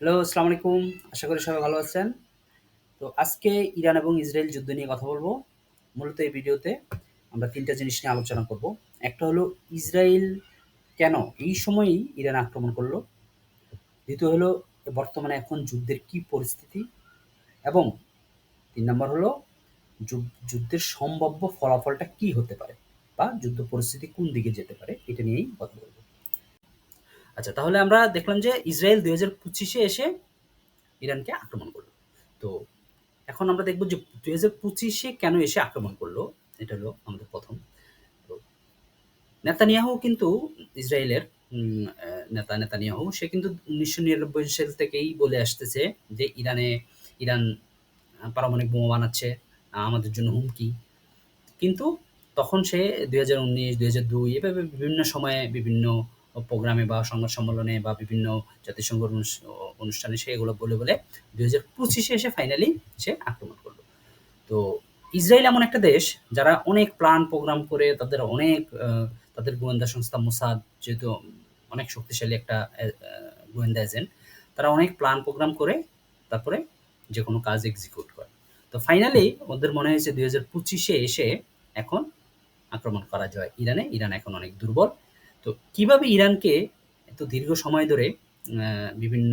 Hello, আসসালামু আলাইকুম। আশা করি সবাই ভালো আছেন। তো আজকে ইরান এবং ইসরায়েল যুদ্ধ নিয়ে কথা বলব মূলত এই ভিডিওতে আমরা তিনটা জিনিস নিয়ে আলোচনা করব। একটা হলো ইসরায়েল কেন এই সময়েই ইরান আক্রমণ করল দ্বিতীয় হলো বর্তমানে এখন যুদ্ধের কি পরিস্থিতি? এবং তিন নম্বর হলো যুদ্ধের সম্ভাব্য ফলাফলটা কি হতে পারে? বা যুদ্ধ পরিস্থিতি কোন দিকে যেতে পারে? এটা নিয়েই কথা বলব। আচ্ছা তাহলে আমরা দেখলাম যে ইসরায়েল ২০২৫ এ এসে ইরানকে আক্রমণ করল। তো এখন আমরা দেখব যে ২০২৫ এ কেন এসে আক্রমণ করল? এটা হলো আমাদের প্রথম। তো নেতানিয়াহু কিন্তু ইসরায়েলের নেতা নেতানিয়াহু সে কিন্তু ১৯৯৯ সাল থেকেই বলে আসতেছে যে ইরানে ইরান পারমাণবিক বোমা বানাচ্ছে, আমাদের জন্য হুমকি। কিন্তু তখন সে ২০১৯, ২০০২ এভাবে বিভিন্ন সময়ে বিভিন্ন প্রোগ্রামে বা সংবাদ সম্মেলনে বা বিভিন্ন জাতিসংঘ অনুষ্ঠানে সে এগুলো বলে, বলে ২০২৫ এ এসে ফাইনালি সে আক্রমণ করল তো ইসরায়েল এমন একটা দেশ যারা অনেক প্ল্যান প্রোগ্রাম করে তাদের অনেক তাদের গোয়েন্দা সংস্থা মোসাদ যেহেতু অনেক শক্তিশালী একটা গোয়েন্দা এজেন্ট। তারা অনেক প্ল্যান প্রোগ্রাম করে তারপরে যে কোনো কাজ এক্সিকিউট করে। তো ফাইনালি ওদের মনে হয়েছে ২০২৫ এ এসে এখন আক্রমণ করা যায় ইরানে। ইরান এখন অনেক দুর্বল। তো কীভাবে ইরানকে এত দীর্ঘ সময় ধরে বিভিন্ন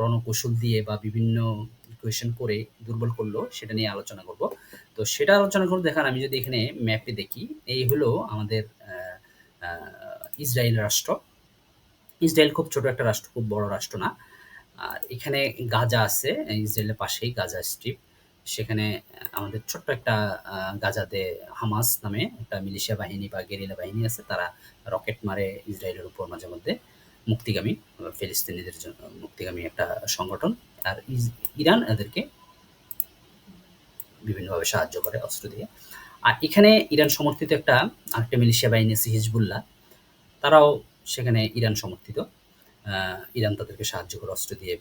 রণকৌশল দিয়ে বা বিভিন্ন ইকুয়েশন করে দুর্বল করল সেটা নিয়ে আলোচনা করব। তো সেটা আলোচনা করব দেখেন আমি যদি এখানে ম্যাপে দেখি, এই হলো আমাদের ইসরায়েল রাষ্ট্র। ইসরায়েল খুব ছোট একটা রাষ্ট্র, খুব বড় রাষ্ট্র না। আর এখানে গাজা আছে, ইসরায়েলের পাশেই গাজা স্ট্রিপ। সেখানে আমাদের ছোট্ট একটা গাজাতে হামাস নামে একটা মিলিশিয়া বাহিনী বা গেরিলা বাহিনী আছে। তারা রকেট মারে ইসরায়েলের উপর মাঝে-মধ্যে। মুক্তিগামী ফিলিস্তিনিদের জন্য মুক্তিগামী একটা সংগঠন। আর ইরান এদেরকে বিভিন্নভাবে সাহায্য করে অস্ত্র দিয়ে। আর এখানে ইরান সমর্থিত একটা, আরেকটা মিলিশিয়া বাহিনী আছে হিজবুল্লাহ। তারাও সেখানে ইরান সমর্থিত। ইরান তাদেরকে সাহায্য করে অস্ত্র দিয়ে।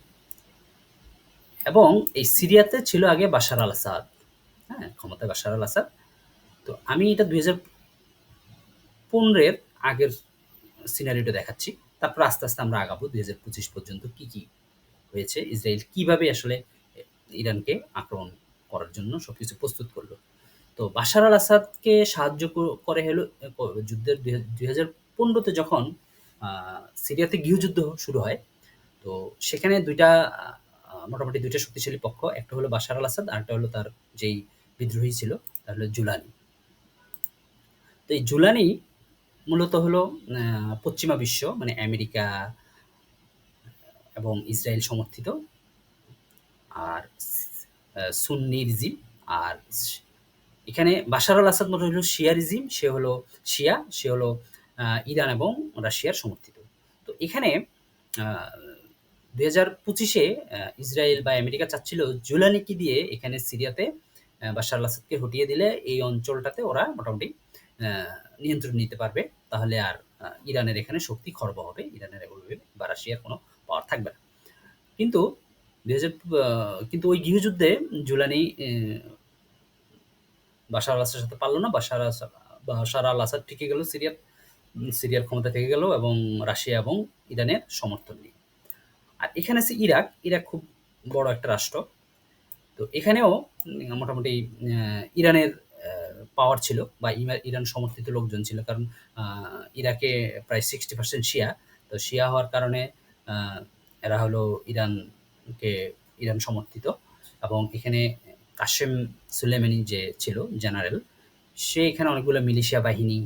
এবং এই সিরিয়াতে ছিল আগে বাশার আল-আসাদ। হ্যাঁ? ক্ষমতায় বাশার আল-আসাদ। তো আমি এটা ২০১৫ এর আগের সিনারিটা দেখাচ্ছি। তারপর আস্তে, আস্তে আমরা আগাবো ২০২৫ পর্যন্ত কি, কি হয়েছে? ইসরায়েল কীভাবে আসলে ইরানকে আক্রমণ করার জন্য সবকিছু প্রস্তুত করল তো বাশার আল-আসাদকে সাহায্য করে হলো যুদ্ধের দুই হাজার ২০১৫ তে যখন সিরিয়াতে গৃহযুদ্ধ শুরু হয়, তো সেখানে ২ টা আ মোটামুটি ২ টা শক্তিশালী পক্ষ। একটা হলো বাশার আল-আসাদ, আরেকটা হলো তার যেই বিদ্রোহী ছিল, তার হলো জুলানি। তো এই জুলানি মূলত হলো পশ্চিমা বিশ্ব মানে আমেরিকা এবং ইসরায়েল সমর্থিত। আর সুন্নি রিজিম আর এখানে বাশার আল-আসাদ মনে হলো শিয়া রিজিম, সে হলো শিয়া, সে হলো ইরান এবং রাশিয়ার সমর্থিত। তো এখানে ২০২৫ এ আ ইসরায়েল বা আমেরিকা চাচ্ছিল জুলানিকে দিয়ে এখানে সিরিয়াতে বাশার আল-আসাদকে হটিয়ে দিলে এই অঞ্চলটাতে ওরা মোটামুটি নিয়ন্ত্রণ নিতে পারবে। তাহলে আর ইরানের এখানে শক্তি খর্ব হবে। ইরানের বা রাশিয়ার কোনো পাওয়ার থাকবে না। কিন্তু ২০০০ আ কিন্তু ওই গৃহযুদ্ধে জুলানি বাশার আল-আসাদের সাথে পারল না। বাশার আসাদ বাশার আল-আসাদ টিকে গেল সিরিয়াত সিরিয়ার ক্ষমতা থেকে গেল এবং রাশিয়া এবং ইরানের সমর্থন নিয়ে। আর এখানে আছে ইরাক। ইরাক খুব বড় একটা রাষ্ট্র। তো এখানেও মোটামুটি ইরানের পাওয়ার ছিল বা ইরান সমর্থিত লোকজন ছিল। কারণ ইরাকে প্রায় 60% শিয়া। তো শিয়া হওয়ার কারণে এরা হলো ইরানকে ইরান সমর্থিত এবং এখানে কাশেম সুলেমানি যে ছিল জেনারেল, সে এখানে অনেকগুলো মিলিশিয়া বাহিনী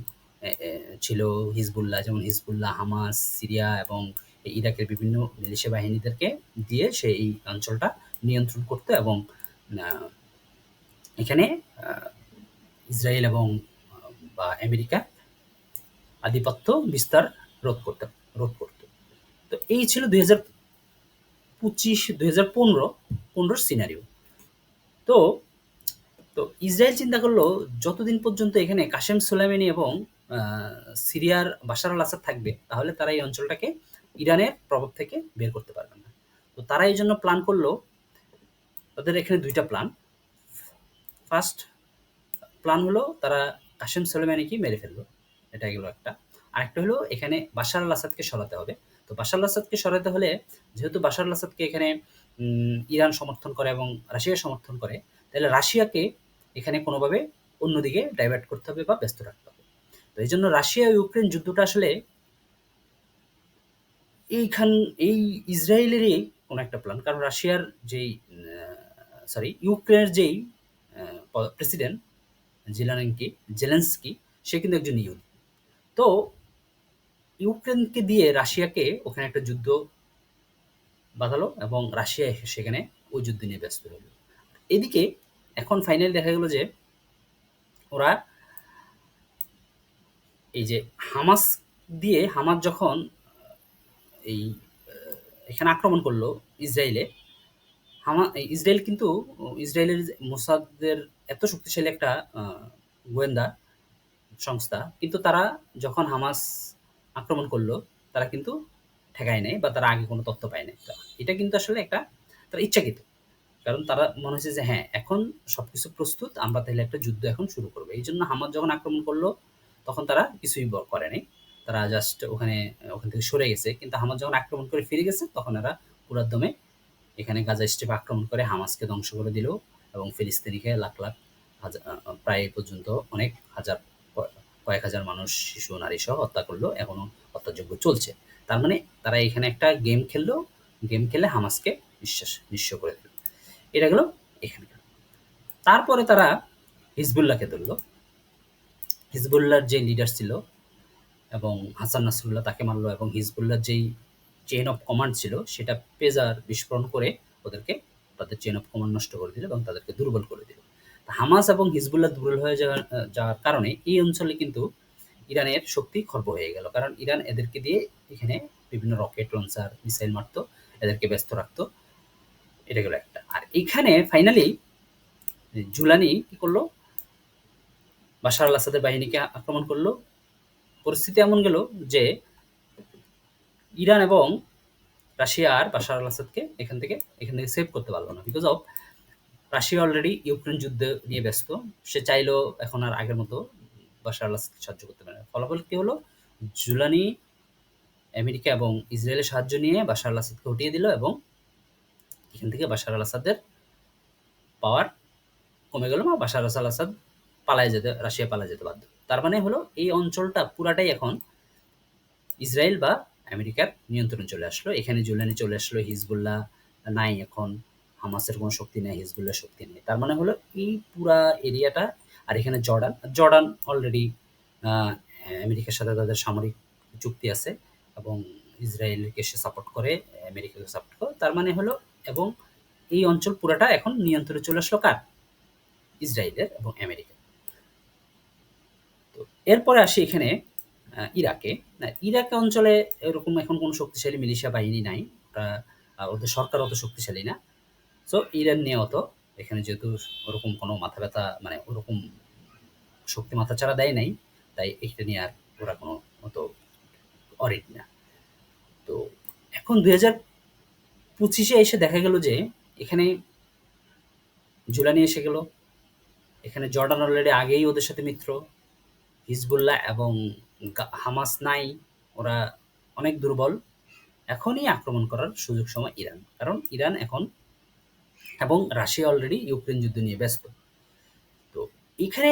ছিল হিজবুল্লাহ যেমন হিজবুল্লাহ, হামাস, সিরিয়া এবং ইরাকের বিভিন্ন মিলিশিয়া বাহিনীদেরকে দিয়ে সে এই অঞ্চলটা নিয়ন্ত্রণ করত এবং এখানে ইসরায়েল এবং বা আমেরিকা আধিপত্য বিস্তার রোধ করত রোধ করত। তো এই ছিল ২০২৫ ২০১৫ ১৫ র সিনারিও। তো, তো ইসরায়েল চিন্তা করল যতদিন পর্যন্ত এখানে কাশেম সুলাইমানি এবং সিরিয়ার বাশার আল-আসাদ থাকবে, তাহলে তারা এই অঞ্চলটাকে ইরানের প্রভাব থেকে বের করতে পারবে না। তো তারা এই জন্য প্ল্যান করল তাদের এখানে দুইটা প্ল্যান। ফার্স্ট প্ল্যান হলো তারা কাশেম সুলেমানিকে মেরে ফেলল, এটা গেল একটা। আরেকটা হলো এখানে বাশার আল-আসাদকে সরাতে হবে। তো বাশার আল আসাদকে সরাতে হলে যেহেতু বাশার আল আসাদকে এখানে ইরান সমর্থন করে এবং রাশিয়া সমর্থন করে, তাহলে রাশিয়াকে এখানে কোনোভাবে অন্যদিকে ডাইভার্ট করতে হবে বা ব্যস্ত রাখতে হবে তো এই জন্য রাশিয়া ইউক্রেন যুদ্ধটা আসলে এইখান, এই ইসরায়েলেরই কোনো একটা প্ল্যান কারণ রাশিয়ার যেই সরি ইউক্রেনের যেই প্রেসিডেন্ট জেলানেনকি জেলেন্সকি সে কিন্তু একজন ইহুদি। তো ইউক্রেনকে দিয়ে রাশিয়াকে ওখানে একটা যুদ্ধ বাঁধালো এবং রাশিয়া সেখানে ওই যুদ্ধ নিয়ে ব্যস্ত হলো। এদিকে এখন ফাইনাল দেখা গেল যে ওরা এই যে হামাস দিয়ে, হামাস যখন এই এখানে আক্রমণ করল ইসরায়েলে। হামা ইসরায়েল কিন্তু, ইসরায়েলের মোসাদের এত শক্তিশালী একটা গোয়েন্দা সংস্থা, কিন্তু তারা যখন হামাস আক্রমণ করল, তারা কিন্তু ঠেকায় নেয় বা তারা আগে কোনো তথ্য পায় নাই। এটা কিন্তু আসলে একটা, তারা ইচ্ছাকৃত। কারণ তারা মনে হচ্ছে যে হ্যাঁ এখন সবকিছু প্রস্তুত, আমরা তাহলে একটা যুদ্ধ এখন শুরু করব। এই জন্য হামাস যখন আক্রমণ করল, তখন তারা কিছুই করে নাই। তারা জাস্ট ওখানে, ওখান থেকে সরে গেছে। কিন্তু হামাস যখন আক্রমণ করে ফিরে গেছে, তখন এরা পুরা দমে এখানে গাজা স্ট্রিপ আক্রমণ করে হামাসকে ধ্বংস করে দিল এবং ফিলিস্তিনিকে লাখ লাখ হাজার প্রায় পর্যন্ত অনেক হাজার, কয়েক হাজার মানুষ, শিশু নারী সহ হত্যা করল এখনও হত্যাযোগ্য চলছে। তার মানে তারা এখানে একটা গেম খেললো, গেম খেলে হামাসকে নিঃশ্বাস, নিঃস্ব করে দিল। এটা গেল এখানে। তারপরে তারা হিজবুল্লাহকে ধরলো। হিজবুল্লাহর যে লিডার ছিল এবং হাসান নাসরুল্লাহ তাকে মারলো এবং হিজবুল্লাহর যেই চেইন অফ কমান্ড ছিল, সেটা পেজার বিস্ফোরণ করে ওদেরকে তাদের চেইন অফ কমান্ড নষ্ট করে দিল এবং তাদেরকে দুর্বল করে দিল। হামাস এবং হিজবুল্লাহ দুর্বল হয়ে যাওয়ার কারণে এই অঞ্চলে কিন্তু ইরানের শক্তি খর্ব হয়ে গেল। কারণ ইরান এদেরকে দিয়ে এখানে বিভিন্ন রকেট লঞ্চার, মিসাইল মারতো, এদেরকে ব্যস্ত রাখতো। এটা গেল একটা। আর এখানে ফাইনালি জুলানি কি করল? বাশার আল আসাদের বাহিনীকে আক্রমণ করল। পরিস্থিতি এমন গেল যে ইরান এবং রাশিয়া আর বাশার আল আসাদকে এখান থেকে এখান থেকে সেভ করতে পারল না because of Russia already Ukraine যুদ্ধ নিয়ে ব্যস্ত। সে চাইলেও এখন আর আগের মতো বাশার আল আসাদকে সাহায্য করতে পারে না। ফলাফল কি হলো? জুলানি আমেরিকা এবং ইসরায়েলের সাহায্য নিয়ে বাশার আল আসাদকে হটিয়ে দিল এবং এখান থেকে বাশার আল আসাদের পাওয়ার কমে গেল বা বাশার আল আসাদ পালায় যেতে, রাশিয়া পালায় যেতে বাধ্য। তার মানে হলো এই অঞ্চলটা পুরাটাই এখন ইসরায়েল বা আমেরিকার নিয়ন্ত্রণে চলে আসলো। এখানে জুলানি চলে আসলো হিজবুল্লাহ, নাই এখন হামাসের কোনো শক্তি নেই হিজবুল্লাহ শক্তি নেই। তার মানে হলো এই পুরা এরিয়াটা আর এখানে জর্ডান জর্ডান অলরেডি আমেরিকার সাথে তাদের সামরিক চুক্তি আছে এবং ইসরায়েলকে সে সাপোর্ট করে, আমেরিকাকে সাপোর্ট করে। তার মানে হলো এবং এই অঞ্চল পুরাটা এখন নিয়ন্ত্রণে চলে আসলো কার? ইসরায়েলের এবং আমেরিকা এরপরে আসি এখানে ইরাকে। ইরাক অঞ্চলে এরকম এখন কোনো শক্তিশালী মিলিশিয়া বাহিনী নাই ওরা ওদের সরকার অত শক্তিশালী না। সো ইরান নিয়ে অত এখানে যেহেতু ওরকম কোনো মাথা ব্যথা মানে ওরকম শক্তি মাথা ছাড়া দেয় নাই, তাই এটা নিয়ে আর ওরা কোনো অত অরিট না। তো, এখন দুই হাজার পঁচিশে এসে দেখা গেল যে এখানে জুলানি এসে গেল। এখানে জর্ডান অলরেডি আগেই ওদের সাথে মিত্র। হিজবুল্লাহ এবং হামাস নাই, ওরা অনেক দুর্বল। এখনই আক্রমণ করার সুযোগ সময় ইরান, কারণ ইরান এখন এবং রাশিয়া অলরেডি ইউক্রেন যুদ্ধ নিয়ে ব্যস্ত। তো এখানে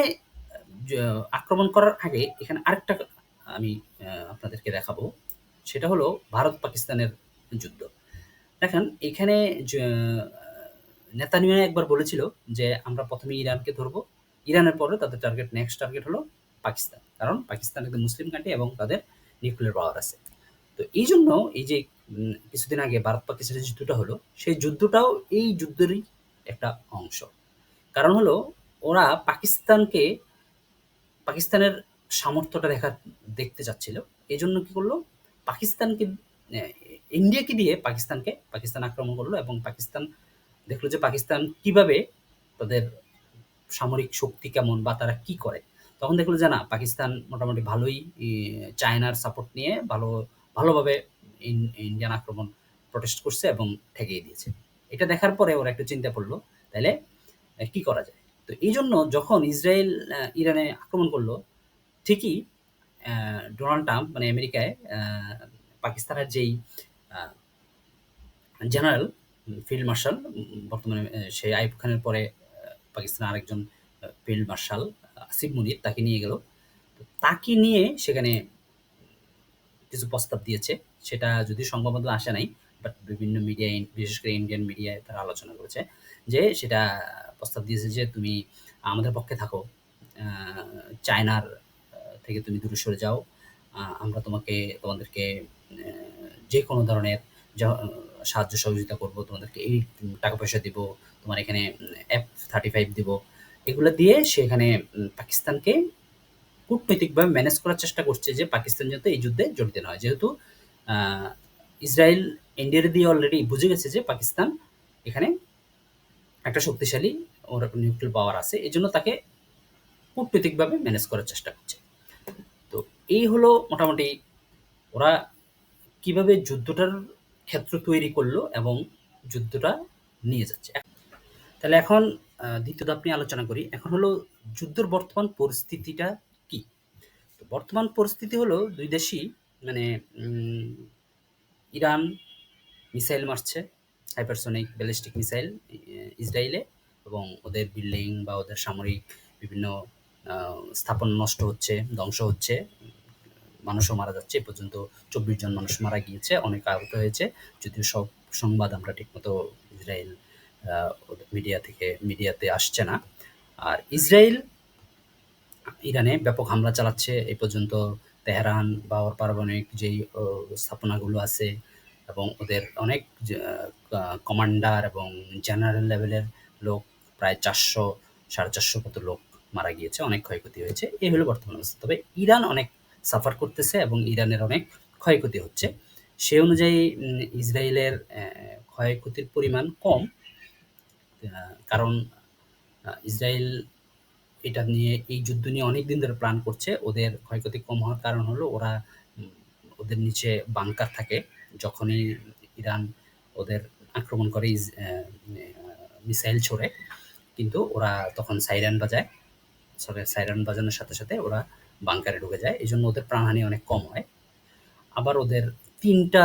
আক্রমণ করার আগে এখানে আরেকটা আমি আপনাদেরকে দেখাবো। সেটা হলো ভারত পাকিস্তানের যুদ্ধ। দেখেন, এখানে নেতানিয়া একবার বলেছিল যে, আমরা প্রথমে ইরানকে ধরবো। ইরানের পরে তাদের টার্গেট নেক্সট টার্গেট হলো পাকিস্তান। কারণ পাকিস্তান একদম মুসলিম কান্ট্রি এবং তাদের নিউক্লিয়ার পাওয়ার আছে। তো এই জন্য এই যে কিছুদিন আগে ভারত পাকিস্তানের যুদ্ধটা হলো, সেই যুদ্ধটাও এই যুদ্ধেরই একটা অংশ। কারণ হলো, ওরা পাকিস্তানকে, পাকিস্তানের সামর্থ্যটা দেখা, দেখতে চাচ্ছিল। এই জন্য কি করল? পাকিস্তানকে ইন্ডিয়াকে দিয়ে পাকিস্তানকে, পাকিস্তান আক্রমণ করল এবং পাকিস্তান দেখল যে পাকিস্তান কীভাবে তাদের সামরিক শক্তি কেমন বা তারা কি করে। তখন দেখল যে না, পাকিস্তান মোটামুটি ভালোই চায়নার সাপোর্ট নিয়ে ভালো, ভালোভাবে ইন্ডিয়ান আক্রমণ প্রটেস্ট করছে এবং ঠেকিয়ে দিয়েছে। এটা দেখার পরে ওরা একটু চিন্তা পড়ল তাহলে কি করা যায়? তো এই জন্য যখন ইসরায়েল ইরানে আক্রমণ করল, ঠিকই ডোনাল্ড ট্রাম্প মানে আমেরিকায় পাকিস্তানের যেই জেনারেল, ফিল্ড মার্শাল বর্তমানে সেই আইব খানের পরে পাকিস্তানের আরেকজন ফিল্ড মার্শাল আসিফ মুনির তাকে নিয়ে গেল। তাকে নিয়ে সেখানে কিছু প্রস্তাব দিয়েছে। সেটা যদি সংবাদ আসে নাই বাট বিভিন্ন মিডিয়ায় বিশেষ করে ইন্ডিয়ান মিডিয়ায় তারা আলোচনা করেছে যে সেটা প্রস্তাব দিয়েছে যে তুমি আমাদের পক্ষে থাকো চায়নার থেকে তুমি দূরে সরে যাও আমরা তোমাকে, তোমাদেরকে যে কোনো ধরনের সাহায্য সহযোগিতা করব, তোমাদেরকে এই টাকা পয়সা দিব, তোমার এখানে এফ থার্টি ফাইভ দিব এগুলো দিয়ে সে এখানে পাকিস্তানকে কূটনৈতিকভাবে ম্যানেজ করার চেষ্টা করছে যে পাকিস্তান যাতে এই যুদ্ধে জড়িত নয়। যেহেতু ইসরায়েল ইন্ডিয়ার দিয়ে অলরেডি বুঝে গেছে যে পাকিস্তান এখানে একটা শক্তিশালী ওর নিউক্লিয়ার পাওয়ার আছে, এই জন্য তাকে কূটনৈতিকভাবে ম্যানেজ করার চেষ্টা করছে। তো এই হলো মোটামুটি ওরা কীভাবে যুদ্ধটার ক্ষেত্র তৈরি করল এবং যুদ্ধটা নিয়ে যাচ্ছে। তাহলে এখন দ্বিতীয় ধাপ নিয়ে আলোচনা করি। এখন হলো যুদ্ধের বর্তমান পরিস্থিতিটা কি? তো বর্তমান পরিস্থিতি হলো দুই দেশই মানে ইরান মিসাইল মারছে, হাইপারসনিক ব্যালিস্টিক মিসাইল ইসরায়েলে, এবং ওদের বিল্ডিং বা ওদের সামরিক বিভিন্ন স্থাপন নষ্ট হচ্ছে, ধ্বংস হচ্ছে, মানুষও মারা যাচ্ছে, এ পর্যন্ত চব্বিশ জন মানুষ মারা গিয়েছে, অনেক আহত হয়েছে, যদিও সব সংবাদ আমরা ঠিকমতো ইসরায়েল মিডিয়া থেকে মিডিয়াতে আসছে না। আর ইসরায়েল ইরানে ব্যাপক হামলা চালাচ্ছে। এই পর্যন্ত তেহরান বা ওর পারমাণবিক যেই স্থাপনাগুলো আছে এবং ওদের অনেক কমান্ডার এবং জেনারেল লেভেলের লোক, প্রায় চারশো, সাড়ে চারশো কত লোক মারা গিয়েছে, অনেক ক্ষয়ক্ষতি হয়েছে। এই হলো বর্তমান অবস্থা। তবে ইরান অনেক সাফার করতেছে এবং ইরানের অনেক ক্ষয়ক্ষতি হচ্ছে। সে অনুযায়ী ইসরায়েলের ক্ষয়ক্ষতির পরিমাণ কম। কারণ ইসরায়েল এটা নিয়ে, এই যুদ্ধ নিয়ে অনেক দিন ধরে প্ল্যান করছে। ওদের ক্ষয়ক্ষতি কম হওয়ার কারণ হলো ওরা ওদের নিচে বাংকার থাকে। যখনই ইরান ওদের আক্রমণ করে মিসাইল ছোড়ে, কিন্তু ওরা তখন সাইরান বাজায়। সরে সাইরান বাজানোর সাথে সাথে ওরা বাংকারে ঢুকে যায়। এই জন্য ওদের প্রাণহানি অনেক কম হয়। আবার ওদের তিনটা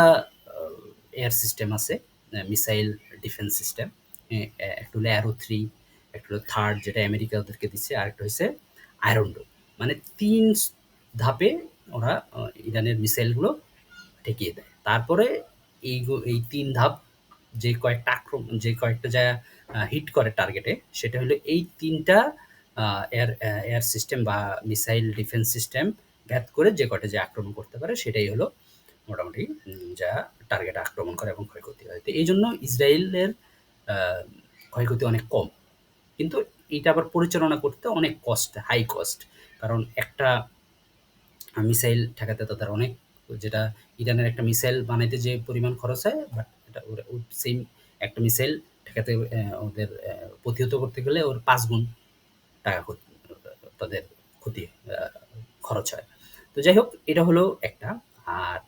এয়ার সিস্টেম আছে মিসাইল ডিফেন্স সিস্টেম একটা হলো অ্যারো থ্রি একটা হলো থার্ড যেটা আমেরিকা ওদেরকে দিচ্ছে আরেকটা হচ্ছে আয়রন ডো মানে তিন ধাপে ওরা ইরানের মিসাইলগুলো ঠেকিয়ে দেয়। তারপরে এই এই তিন ধাপ যে কয়েকটা আক্রমণ যে কয়েকটা যা হিট করে টার্গেটে সেটা হলো এই তিনটা এয়ার এয়ার সিস্টেম বা মিসাইল ডিফেন্স সিস্টেম ভ্যাদ করে যে কটা যে আক্রমণ করতে পারে, সেটাই হলো মোটামুটি যা টার্গেট আক্রমণ করে এবং ক্ষয়ক্ষতি হয়। তো এই জন্য ইসরায়েলের ক্ষয়ক্ষতি অনেক কম। কিন্তু এটা আবার পরিচালনা করতে অনেক কস্ট হাই কস্ট কারণ একটা মিসাইল ঠেকাতে তাদের অনেক, যেটা ইরানের একটা মিসাইল বানাইতে যে পরিমাণ খরচ হয় বাট এটা সেম একটা মিসাইল ঠেকাতে ওদের প্রতিহত করতে গেলে ওর পাঁচ গুণ টাকা তাদের ক্ষতি খরচ হয়। তো যাই হোক, এটা হলো একটা। আর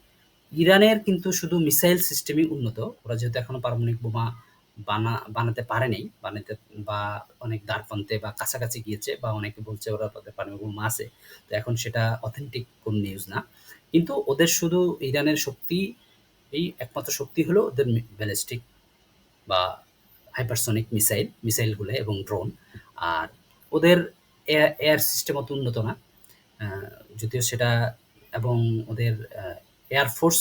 ইরানের কিন্তু শুধু মিসাইল সিস্টেমই উন্নত, ওরা যেহেতু এখনও পারমাণবিক বোমা বানা, বানাতে পারেনি, বানাতে বা অনেক দ্বারপ্রান্তে বা কাছাকাছি গিয়েছে বা অনেকে বলছে ওরা তাদের পারমাণবিক আছে। তো এখন সেটা অথেন্টিক কোন নিউজ না। কিন্তু ওদের শুধু ইরানের শক্তি, এই একমাত্র শক্তি হলো ওদের ব্যালিস্টিক বা হাইপারসনিক মিসাইল মিসাইলগুলো এবং ড্রোন আর ওদের এয়ার সিস্টেম অত উন্নত না। যদিও সেটা এবং ওদের এয়ারফোর্স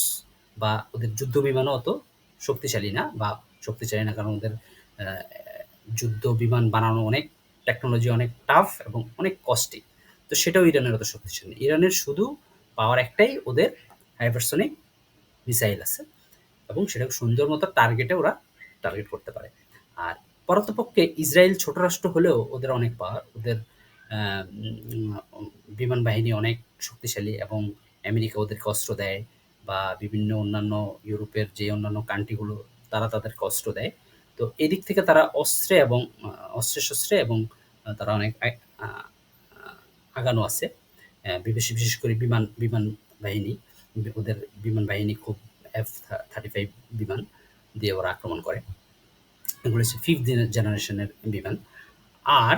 বা ওদের যুদ্ধ বিমানও অত শক্তিশালী না বা শক্তিশালী না, কারণ ওদের যুদ্ধ, বিমান বানানো অনেক টেকনোলজি অনেক টাফ এবং অনেক কস্টলি তো সেটাও ইরানের অত শক্তিশালী ইরানের শুধু পাওয়ার একটাই ওদের হাইপারসনিক মিসাইল আছে এবং সেটা সুন্দর মতো টার্গেটে ওরা টার্গেট করতে পারে। আর পরতপক্ষে ইসরায়েল ছোট রাষ্ট্র হলেও ওদের অনেক পাওয়ার ওদের বিমান বাহিনী অনেক শক্তিশালী এবং আমেরিকা ওদেরকে অস্ত্র দেয় বা বিভিন্ন অন্যান্য ইউরোপের যে অন্যান্য কান্ট্রিগুলো তারা তাদের কষ্ট দেয়। তো এদিক থেকে তারা অস্ত্রে এবং অস্ত্রে শস্ত্রে এবং তারা অনেক আগানো আছে। বিশেষ বিশেষ করে বিমান বিমান বাহিনী। ওদের বিমান বাহিনী খুব এফ থার্টি ফাইভ বিমান দিয়ে ওরা আক্রমণ করে। এগুলো হচ্ছে ফিফথ জেনারেশনের বিমান। আর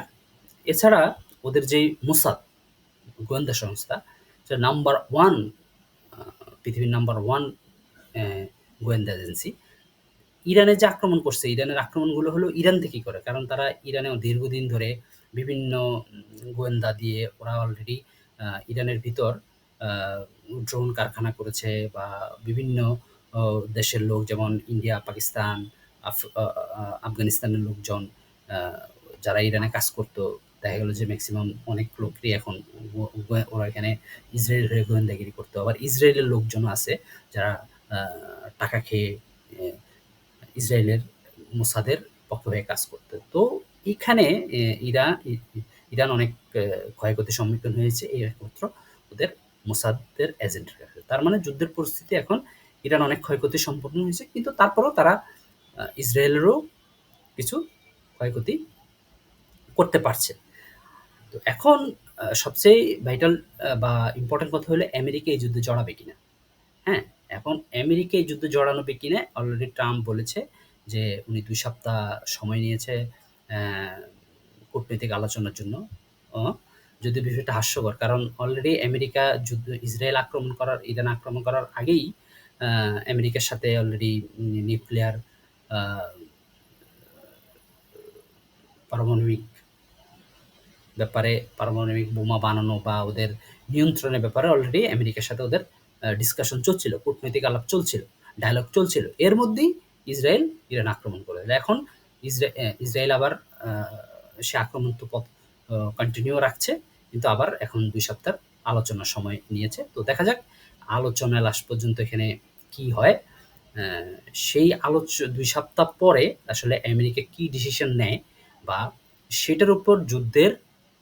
এছাড়া ওদের যেই মোসাদ, গোয়েন্দা সংস্থা, সেটা নাম্বার ওয়ান পৃথিবীর নাম্বার ওয়ান গোয়েন্দা এজেন্সি। ইরানে যে আক্রমণ করছে, ইরানের আক্রমণগুলো হলো ইরান থেকেই করে, কারণ তারা ইরানেও দীর্ঘদিন ধরে বিভিন্ন গোয়েন্দা দিয়ে ওরা অলরেডি ইরানের ভিতর ড্রোন কারখানা করেছে বা বিভিন্ন দেশের লোক যেমন ইন্ডিয়া, পাকিস্তান আফগানিস্তানের লোকজন যারা ইরানে কাজ করতো, দেখা গেল যে ম্যাক্সিমাম অনেক লোকই এখন ওরা এখানে ইসরায়েল হয়ে গোয়েন্দাগিরি করতো। আবার ইসরায়েলের লোকজন আছে যারা টাকা খেয়ে ইসরায়েলের মোসাদের পক্ষ হয়ে কাজ করতে। তো এখানে ইরান ইরান অনেক ক্ষয়ক্ষতির সম্মুখীন হয়েছে, এই একমাত্র ওদের মোসাদের এজেন্টের কাছে। তার মানে যুদ্ধের পরিস্থিতি এখন ইরান অনেক ক্ষয়ক্ষতি সম্পন্ন হয়েছে, কিন্তু তারপরেও তারা ইসরায়েলেরও কিছু ক্ষয়ক্ষতি করতে পারছে। তো এখন সবচেয়ে ভাইটাল বা ইম্পর্টেন্ট কথা হলো, আমেরিকা এই যুদ্ধে জড়াবে কিনা। হ্যাঁ এখন আমেরিকা এই যুদ্ধে জড়ানোবে কিনা অলরেডি ট্রাম্প বলেছে যে উনি দুই সপ্তাহ সময় নিয়েছে কূটনৈতিক আলোচনার জন্য। যদি বিষয়টা হাস্যকর, কারণ অলরেডি আমেরিকা যুদ্ধ, ইসরায়েল আক্রমণ করার, ইরান আক্রমণ করার আগেই আমেরিকার সাথে অলরেডি নিউক্লিয়ার পারমাণবিক ব্যাপারে, পারমাণবিক বোমা বানানো বা ওদের নিয়ন্ত্রণের ব্যাপারে অলরেডি আমেরিকার সাথে ওদের ডিসকাশন চলছিল, কূটনৈতিক আলাপ চলছিল ডায়লগ চলছিল। এর মধ্যেই ইসরায়েল ইরান আক্রমণ করে এখন ইসরায়েল আবার সে আক্রমণ তো পথ কন্টিনিউ রাখছে, কিন্তু আবার এখন দুই সপ্তাহ আলোচনার সময় নিয়েছে। তো দেখা যাক আলোচনা লাস্ট পর্যন্ত এখানে কি হয়। সেই আলোচ, দুই সপ্তাহ পরে আসলে আমেরিকা কি ডিসিশন নেয় বা সেটার উপর যুদ্ধের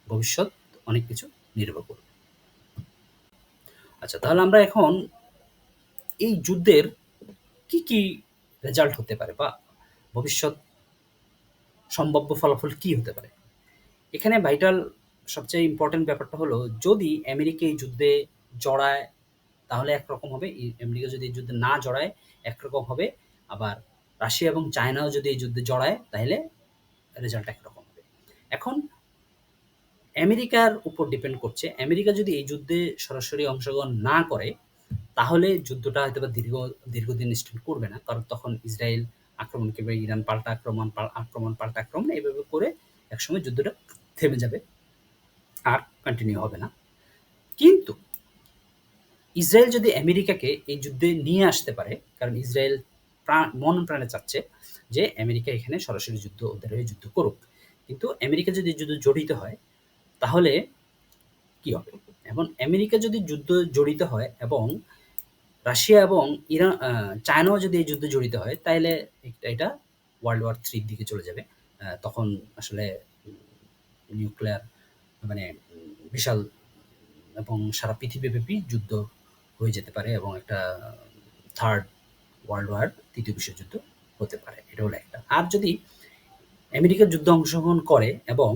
ভবিষ্যৎ অনেক কিছু নির্ভর করবে। আচ্ছা তাহলে আমরা এখন এই যুদ্ধের কি কি রেজাল্ট হতে পারে বা ভবিষ্যৎ সম্ভাব্য ফলাফল কি হতে পারে? এখানে ভাইটাল সবচেয়ে ইম্পর্টেন্ট ব্যাপারটা হলো, যদি আমেরিকা এই যুদ্ধে জড়ায়, তাহলে একরকম হবে। আমেরিকা যদি এই যুদ্ধে না জড়ায়, একরকম হবে। আবার রাশিয়া এবং চায়নাও যদি এই যুদ্ধে জড়ায়, তাহলে রেজাল্ট একরকম হবে। এখন আমেরিকার উপর ডিপেন্ড করছে। আমেরিকা যদি এই যুদ্ধে সরাসরি অংশগ্রহণ না করে, তাহলে যুদ্ধটা হয়তো বা দীর্ঘ, দীর্ঘদিন স্টেন্ড করবে না। কারণ তখন ইসরায়েল আক্রমণ করবে ইরান পাল্টা আক্রমণ আক্রমণ, পাল্টা আক্রমণ এইভাবে করে একসময় যুদ্ধটা থেমে যাবে আর কন্টিনিউ হবে না। কিন্তু ইসরায়েল যদি আমেরিকাকে এই যুদ্ধে নিয়ে আসতে পারে, কারণ ইসরায়েল প্রাণ, মন প্রাণে চাচ্ছে যে আমেরিকা এখানে সরাসরি যুদ্ধ, ওদের হয়ে যুদ্ধ করুক। কিন্তু আমেরিকা যদি যুদ্ধ জড়িত হয় তাহলে কি হবে? এখন আমেরিকা যদি যুদ্ধ জড়িত হয় এবং রাশিয়া এবং ইরান চায়নাও যদি এই যুদ্ধে জড়িত হয় তাহলে এটা ওয়ার্ল্ড ওয়ার থ্রির দিকে চলে যাবে। তখন আসলে নিউক্লিয়ার মানে বিশাল এবং সারা পৃথিবীব্যাপী যুদ্ধ হয়ে যেতে পারে এবং একটা থার্ড ওয়ার্ল্ড ওয়ার তৃতীয় বিশ্বযুদ্ধ হতে পারে। এটা হলো একটা। আর যদি আমেরিকা যুদ্ধ অংশগ্রহণ করে এবং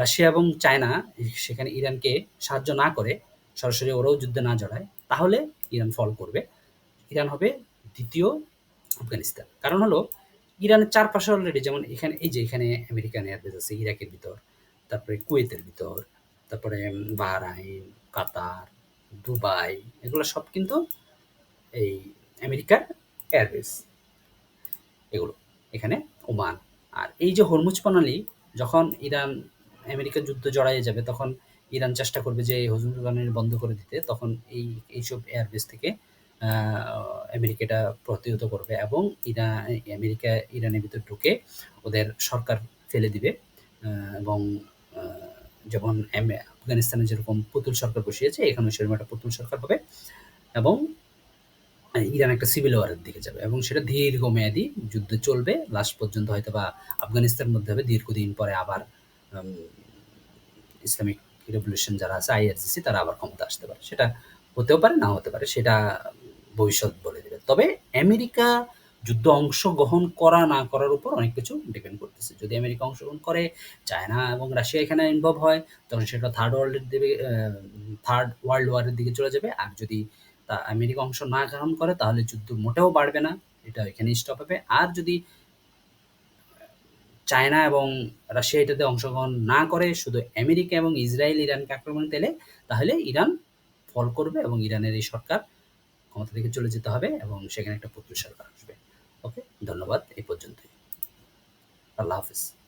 রাশিয়া এবং চায়না সেখানে ইরানকে সাহায্য না করে সরাসরি ওরাও যুদ্ধে না জড়ায়, তাহলে ইরান ফল করবে। ইরান হবে দ্বিতীয় আফগানিস্তান। কারণ হলো, ইরানের চারপাশে অলরেডি যেমন এখানে, এই যে এখানে আমেরিকান এয়ারবেস আছে, ইরাকের ভিতর, তারপরে কুয়েতের ভিতর, তারপরে বাহরাইন, কাতার, দুবাই, এগুলো সব কিন্তু এই আমেরিকার এয়ারবেস এগুলো, এখানে ওমান। আর এই যে হরমুজ প্রণালী যখন ইরান আমেরিকার যুদ্ধ জড়াইয়ে যাবে, তখন ইরান চেষ্টা করবে যে হরমুজ প্রণালী বন্ধ করে দিতে, তখন এই, এইসব এয়ারবেস থেকে আমেরিকাটা প্রতিহত করবে এবং ইরান আমেরিকা ইরানের ভিতর ঢুকে ওদের সরকার ফেলে দিবে এবং যেমন আফগানিস্তানে যেরকম পুতুল সরকার বসিয়েছে এখানে সেরকম একটা পুতুল সরকার হবে এবং ইরান একটা সিভিল ওয়ারের দিকে যাবে এবং সেটা দীর্ঘমেয়াদী যুদ্ধ চলবে। লাস্ট পর্যন্ত হয়তো বা আফগানিস্তানের মধ্যে হবে। দীর্ঘদিন পরে আবার ইসলামিক রেভলিউশন যারা আছে আইআরজিসি তারা আবার ক্ষমতা আসতে পারে। সেটা হতেও পারে না হতে পারে। সেটা ভবিষ্যৎ বলে দেবে। তবে আমেরিকা যুদ্ধ অংশগ্রহণ করা, না করার উপর অনেক কিছু ডিপেন্ড করতেছে। যদি আমেরিকা অংশগ্রহণ করে, চায়না এবং রাশিয়া এখানে ইনভলভ হয়, তখন সেটা থার্ড ওয়ার্ল্ডের দিকে থার্ড ওয়ার্ল্ড ওয়ারের দিকে চলে যাবে। আর যদি তা আমেরিকা অংশ না গ্রহণ করে, তাহলে যুদ্ধ মোটেও বাড়বে না। এটা এখানে স্টপ হবে। আর যদি চায়না এবং রাশিয়া এটাতে অংশগ্রহণ না করে, শুধু আমেরিকা এবং ইসরায়েল ইরানকে আক্রমণ দিলে তাহলে ইরান ফল করবে এবং ইরানের এই সরকার ক্ষমতা থেকে চলে যেতে হবে এবং সেখানে একটা পুতুল সরকার আসবে। ওকে ধন্যবাদ। এই পর্যন্তই। আল্লাহ হাফিজ।